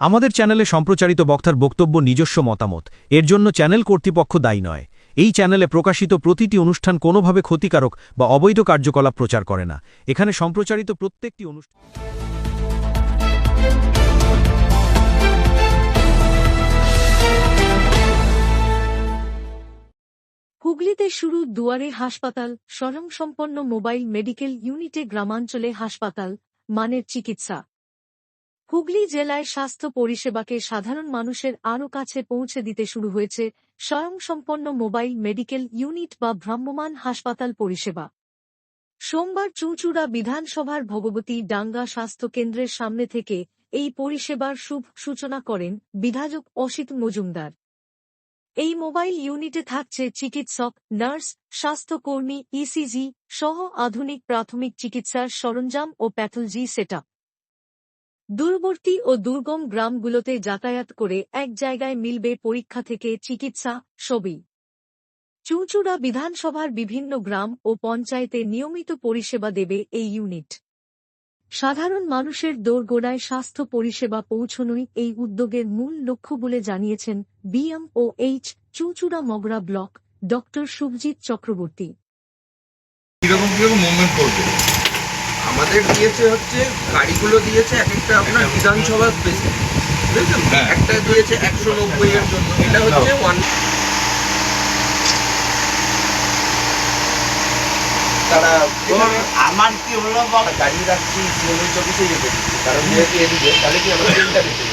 আমাদের চ্যানেলে সম্প্রচারিত বক্তার বক্তব্য নিজস্ব মতামত। এর জন্য চ্যানেল কর্তৃপক্ষ দায়ী নয়। এই চ্যানেলে প্রকাশিত প্রতিটি অনুষ্ঠান কোনোভাবে ক্ষতিকারক বা অবৈধ কার্যকলাপ প্রচার করে না। এখানে সম্প্রচারিত প্রত্যেকটি অনুষ্ঠান হুগলিতে শুরু দুয়ারে হাসপাতাল, স্বয়ংসম্পন্ন মোবাইল মেডিকেল ইউনিটে গ্রামাঞ্চলে হাসপাতাল মানের চিকিৎসা। হুগলি জেলায় স্বাস্থ্য পরিষেবাকে সাধারণ মানুষের আরও কাছে পৌঁছে দিতে শুরু হয়েছে স্বয়ংসম্পন্ন মোবাইল মেডিকেল ইউনিট বা ভ্রাম্যমান হাসপাতাল পরিষেবা। সোমবার চুঁচুড়া বিধানসভার ভগবতী ডাঙ্গা স্বাস্থ্য কেন্দ্রের সামনে থেকে এই পরিষেবার শুভ সূচনা করেন বিধায়ক অসিত মজুমদার। এই মোবাইল ইউনিটে থাকছে চিকিৎসক, নার্স, স্বাস্থ্যকর্মী, ইসিজি সহ আধুনিক প্রাথমিক চিকিৎসার সরঞ্জাম ও প্যাথোলজি সেটআপ। দূরবর্তী ও দুর্গম গ্রামগুলোতে যাতায়াত করে এক জায়গায় মিলবে পরীক্ষা থেকে চিকিৎসা সবই চুঁচুড়া বিধানসভার বিভিন্ন গ্রাম ও পঞ্চায়েতে নিয়মিত পরিষেবা দেবে এই ইউনিট। সাধারণ মানুষের দোরগোড়ায় স্বাস্থ্য পরিষেবা পৌঁছনোই এই উদ্যোগের মূল লক্ষ্য বলে জানিয়েছেন বিএমওএইচ চুঁচুড়া মগরা ব্লক ড শুভজিৎ চক্রবর্তী। আমাদের দিয়েছে হচ্ছে গাড়িগুলো দিয়েছে এক একটা আপনার বিধানসভা স্পেসিফিক বুঝেছেন? হ্যাঁ। একটা দিয়েছে একশো নব্বই এর জন্য। এটা হচ্ছে ওয়ান তারা আমার কি হলো গাড়ি রাখছি চব্বিশে যেতে দিচ্ছি কারণ যেহেতু এদিকে তাহলে কি আমরা তিনটা দিতে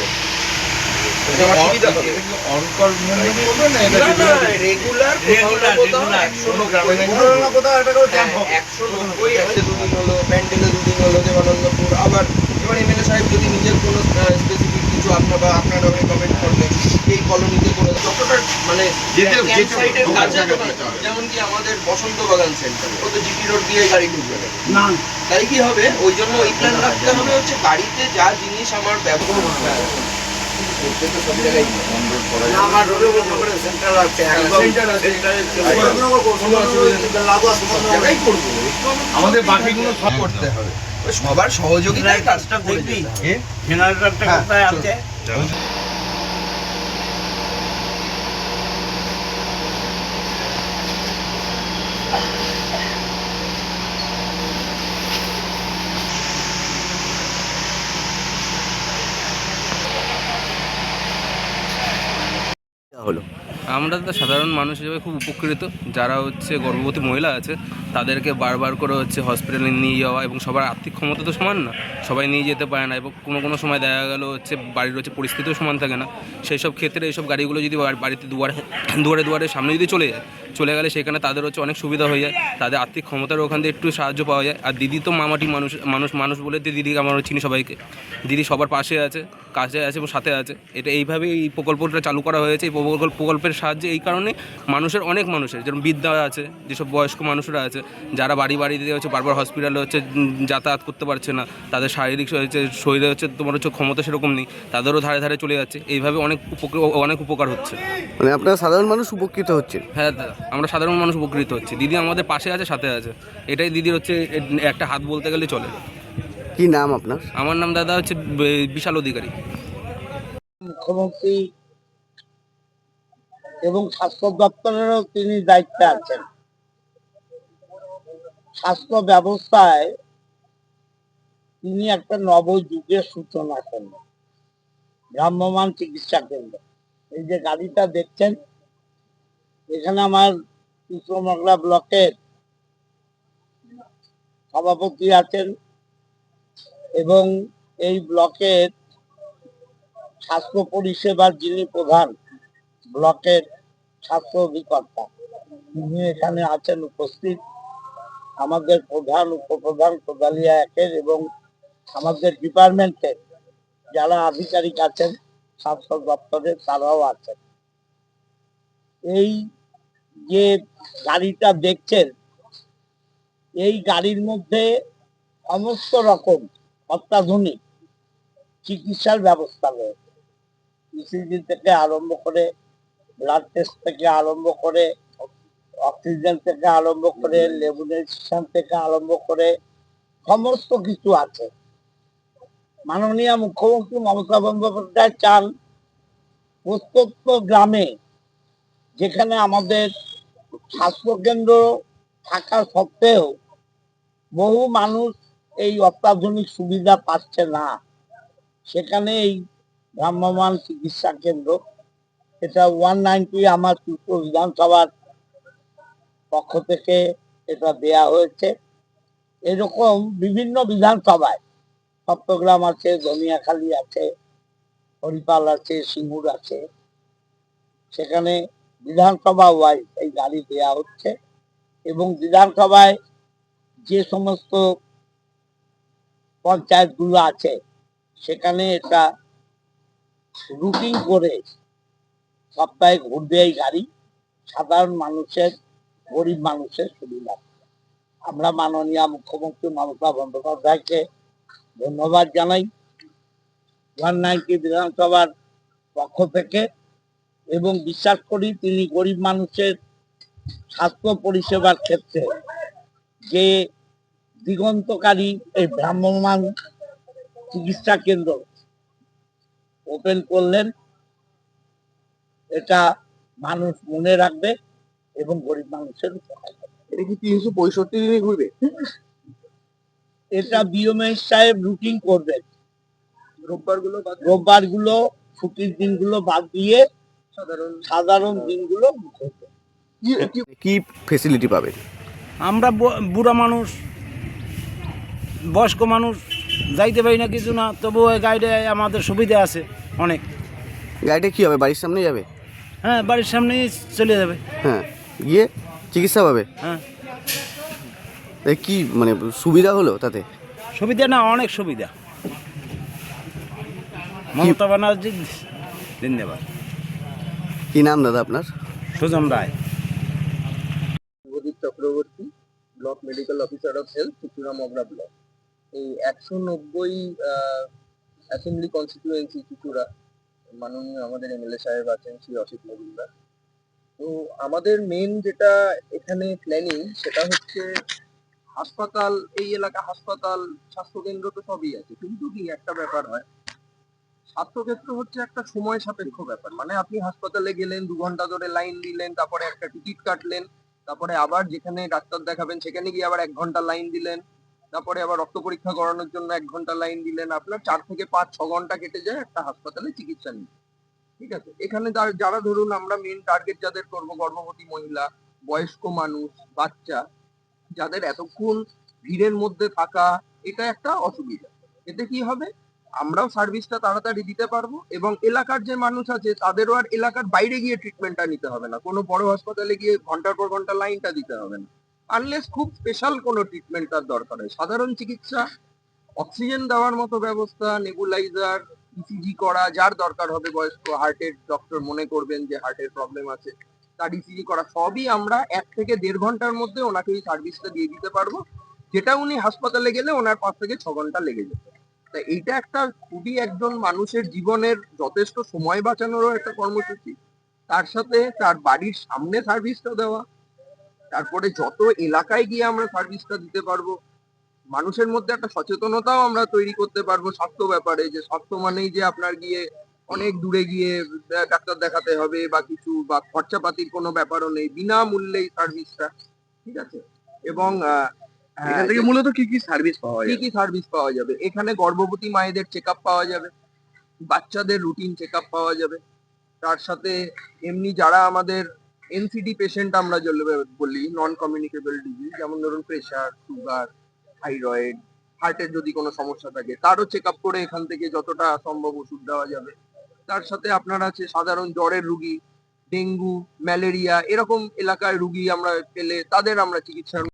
একশো নব্বই একশো দুদিন হলো প্যান্ডেলে দুদিন হলো দেবানন্দপুর। আবার এবার এমএলএ সাহেব যদি নিজের কোনো স্পেসিফিক কিছু আপনার বা আপনারা রেকমেন্ড করলেন এই কলোনিতে কোনো যতটা মানে। যেমন কি আমাদের বসন্ত বাগান সেন্টার ও তো জিটি রোড দিয়ে গাড়ি ঢুকবে। না। তাই কি হবে? ওই জন্য ওই প্ল্যান রাখতে হবে হচ্ছে বাড়িতে যা জিনিস আমার ব্যবহার আমাদের বাকিগুলো সব করতে হবে সবার সহযোগিতায় কাজটা করবি। জেনারেটরটা কোথায় চল। আছে আমরা তো সাধারণ মানুষ হিসেবে খুব উপকৃত। যারা হচ্ছে গর্ভবতী মহিলা আছে, তাদেরকে বারবার করে হচ্ছে হসপিটালে নিয়ে যাওয়া এবং সবার আর্থিক ক্ষমতা তো সমান না। সবাই নিয়ে যেতে পারে না এবং কোনো কোনো সময় দেখা গেল হচ্ছে বাড়ির হচ্ছে পরিস্থিতিও সমান থাকে না। সেই সব ক্ষেত্রে এইসব গাড়িগুলো যদি বাড়িতে দুয়ারে দুয়ারে দুয়ারে সামনে যদি চলে যায় চলে গেলে সেখানে তাদের হচ্ছে অনেক সুবিধা হয়ে যায়। তাদের আর্থিক ক্ষমতার ওখান থেকে একটু সাহায্য পাওয়া যায়। আর দিদি তো মামাটি মানুষ মানুষ মানুষ বলে দিদিকে আমার চিনি সবাইকে। দিদি সবার পাশে আছে কাছে আছে এবং সাথে আছে। এটা এইভাবেই এই প্রকল্পটা চালু করা হয়েছে। এই প্রকল্প প্রকল্পের সাহায্যে এই কারণে মানুষের অনেক মানুষের যেরকম বৃদ্ধা আছে যেসব বয়স্ক মানুষরা আছে যারা বাড়ি বাড়ি দিয়ে হচ্ছে বারবার হসপিটালে হচ্ছে যাতায়াত করতে পারছে না। তাদের শারীরিক হচ্ছে শরীরে হচ্ছে তোমার হচ্ছে ক্ষমতা সেরকম নেই। তাদেরও ধারে ধারে চলে যাচ্ছে। এইভাবে অনেক উপকার অনেক উপকার হচ্ছে। মানে আপনারা সাধারণ মানুষ উপকৃত হচ্ছে হ্যাঁ দাদা। আমরা সাধারণ মানুষ উপকৃত হচ্ছি। দিদি আমাদের পাশে আছে সাথে আছে। এটাই দিদির হচ্ছে একটা হাত বলতে গেলে চলে। কি নাম আপনার? আমার নাম দাদা হচ্ছে বিশাল অধিকারী। মুখ্যমন্ত্রী এবং স্বাস্থ্য দপ্তরেরও তিনি দায়িত্বে আছেন। স্বাস্থ্য ব্যবস্থায় তিনি একটা নবযুগের সূচনা করলেন ভ্রাম্যমান চিকিৎসা কেন্দ্র। এই যে গাড়িটা দেখছেন এখানে আমার কৃষ্ণমগলা ব্লকের সভাপতি আছেন এবং এই ব্লকের স্বাস্থ্য পরিষেবার যিনি প্রধান ব্লকের স্বাস্থ্য অধিকর্তা, তিনি এখানে আছেন উপস্থিত। আমাদের প্রধান, উপপ্রধান কোদালিয়া একের এবং আমাদের ডিপার্টমেন্টের যারা আধিকারিক আছেন, স্বাস্থ্য দপ্তরের তারাও আছেন। এই যে গাড়িটা দেখছেন, এই গাড়ির মধ্যে সমস্ত রকম অত্যাধুনিক চিকিৎসার ব্যবস্থা রয়েছে। ইসিজি থেকে আরম্ভ করে ব্লাড টেস্ট থেকে আরম্ভ করে অক্সিজেন থেকে আরম্ভ করে লেবুনেশন থেকে আরম্ভ করে সমস্ত কিছু আছে। মাননীয় মুখ্যমন্ত্রী মমতা বন্দ্যোপাধ্যায় চান প্রত্যন্ত গ্রামে যেখানে আমাদের স্বাস্থ্যকেন্দ্র থাকা সত্ত্বেও বহু মানুষ এই অত্যাধুনিক সুবিধা পাচ্ছে না। সেখানে এই ভ্রাম্যমান চিকিৎসা কেন্দ্র, এটা ওয়ান নাইনটি আমার ত্রিপুরা বিধানসভার পক্ষ থেকে এটা দেয়া হয়েছে। এরকম বিভিন্ন বিধানসভায় সপ্তগ্রাম আছে ধনিয়াখালী আছে, হরিপাল আছে, সিঙ্গুর আছে, সেখানে বিধানসভা ওয়াইজ এই গাড়ি দেয়া হচ্ছে এবং বিধানসভায় যে সমস্ত পঞ্চায়েতগুলো আছে, সেখানে এটা রুটিং করে সপ্তাহে ঘুরবে এই গাড়ি। সাধারণ মানুষের, গরিব মানুষের সুবিধা। আমরা মাননীয় মুখ্যমন্ত্রী মমতা বন্দ্যোপাধ্যায়কে ধন্যবাদ জানাই। ওয়ান নাইনটি বিধানসভার পক্ষ থেকে এবং বিশ্বাস করি তিনি গরিব মানুষের স্বাস্থ্য পরিষেবার ক্ষেত্রে যে দিগন্তকারী এই ভ্রাম্যমান চিকিৎসা কেন্দ্র ওপেন করলেন এটা মানুষ মনে রাখবে এবং গরিব মানুষের এটা কি তিনশো পঁয়ষট্টি দিনে ঘুরবে? এটা বিএমএস সাহেব রুটিন করবেন রোববারগুলো রোববারগুলো ছুটির দিনগুলো বাদ দিয়ে সাধারণ সাধারণ দিনগুলো করবে কি ফেসিলিটি পাবেন? আমরা বুড়া মানুষ বয়স্ক মানুষ যাইতে পারি না কিছু না তবুও এই গাইডে আমাদের সুবিধা আছে অনেক। গাড়িটা কি হবে? বাড়ির সামনে যাবে? হ্যাঁ বাড়ির সামনেই চলে যাবে। হ্যাঁ গিয়ে চিকিৎসা পাবে? হ্যাঁ। এ কি মানে সুবিধা হলো তাতে? সুবিধা না অনেক সুবিধা। মমতা ব্যানার্জি ধন্যবাদ। কি নাম দাদা আপনার? Sujan Roy. Chakraborty block medical officer of health Chuchura Magra block. এই একশো নব্বই অ্যাসেম্বলি কনস্টিটিউয়েন্সি চুচুড়া মাননীয় আমাদের এমএলএ সাহেব আছেন শ্রী অসিত মজুমদার। তো আমাদের মেন যেটা এখানে প্ল্যানিং সেটা হচ্ছে হাসপাতাল এই এলাকা হাসপাতাল স্বাস্থ্যকেন্দ্র তো সবই আছে কিন্তু কি একটা ব্যাপার হয় স্বাস্থ্যক্ষেত্র হচ্ছে একটা সময় সাপেক্ষ ব্যাপার। মানে আপনি হাসপাতালে গেলেন, দু ঘণ্টা ধরে লাইন দিলেন, তারপরে একটা টিকিট কাটলেন, তারপরে আবার যেখানে ডাক্তার দেখাবেন, সেখানে গিয়ে আবার এক ঘণ্টা লাইন দিলেন, তারপরে আবার রক্ত পরীক্ষা করানোর জন্য এক ঘণ্টা লাইন দিলেন। আপনার চার থেকে পাঁচ, ছ ঘণ্টা কেটে যায় একটা হাসপাতালে চিকিৎসা নিতে। ঠিক আছে? এখানে যার- যারা ধরুন আমরা মেন টার্গেট যাদের করব, গর্ভবতী মহিলা, বয়স্ক মানুষ, বাচ্চা, যাদের এতক্ষণ ভিড়ের মধ্যে থাকা, এটা একটা অসুবিধা। এতে কি হবে? আমরাও সার্ভিসটা তাড়াতাড়ি দিতে পারব এবং এলাকার যে মানুষ আছে, তাদেরও আর এলাকার বাইরে গিয়ে ট্রিটমেন্টটা নিতে হবে না। কোনো বড় হাসপাতালে গিয়ে ঘণ্টার পর ঘণ্টা লাইনটা দিতে হবে না। আনলেস খুব স্পেশাল কোনো ট্রিটমেন্ট তার দরকার হয়। সাধারণ চিকিৎসা অক্সিজেন দেওয়ার মতো ব্যবস্থা নেবুলাইজার ইসিজি করা, যার দরকার হবে বয়স্ক হার্টের ডক্টর মনে করবেন যে হার্টের প্রবলেম আছে, তার ইসিজি করা, সবই আমরা এক থেকে দেড় ঘণ্টার মধ্যে ওনাকে এই সার্ভিসটা দিয়ে দিতে পারব, যেটা উনি হাসপাতালে গেলে ওনার পাঁচ থেকে ছ ঘণ্টা লেগে যেত। তা এইটা একটা খুবই একজন মানুষের জীবনের যথেষ্ট সময় বাঁচানোরও একটা কর্মসূচি। তার সাথে তার বাড়ির সামনে সার্ভিসটা দেওয়া। তারপরে যত এলাকায় গিয়ে আমরা সার্ভিসটা দিতে পারব, মানুষের মধ্যে একটা সচেতনতাও আমরা তৈরি করতে পারব স্বাস্থ্য ব্যাপারে, যে স্বাস্থ্য মানেই যে আপনার গিয়ে অনেক দূরে গিয়ে ডাক্তার দেখাতে হবে বা কিছু বা খরচাপাতির কোনো ব্যাপারও নেই, বিনামূল্যেই সার্ভিসটা ঠিক আছে? এবং এখান থেকে মূলত কি কি সার্ভিস পাওয়া যাবে? কি কি সার্ভিস পাওয়া যাবে? এখানে গর্ভবতী মায়েদের চেক পাওয়া যাবে বাচ্চাদের রুটিন চেক পাওয়া যাবে তার সাথে এমনি যারা আমাদের এনসিডি পেশেন্ট আমরা বলি নন কমিউনিকেবল ডিজিজ যেমন ধরুন প্রেশার সুগার থাইরয়েড হার্টের যদি কোনো সমস্যা থাকে তারও চেক আপ করে এখান থেকে যতটা সম্ভব ওষুধ দেওয়া যাবে। তার সাথে আপনার আছে সাধারণ জ্বরের রুগী ডেঙ্গু ম্যালেরিয়া এরকম এলাকায় রুগী আমরা পেলে তাদের আমরা চিকিৎসার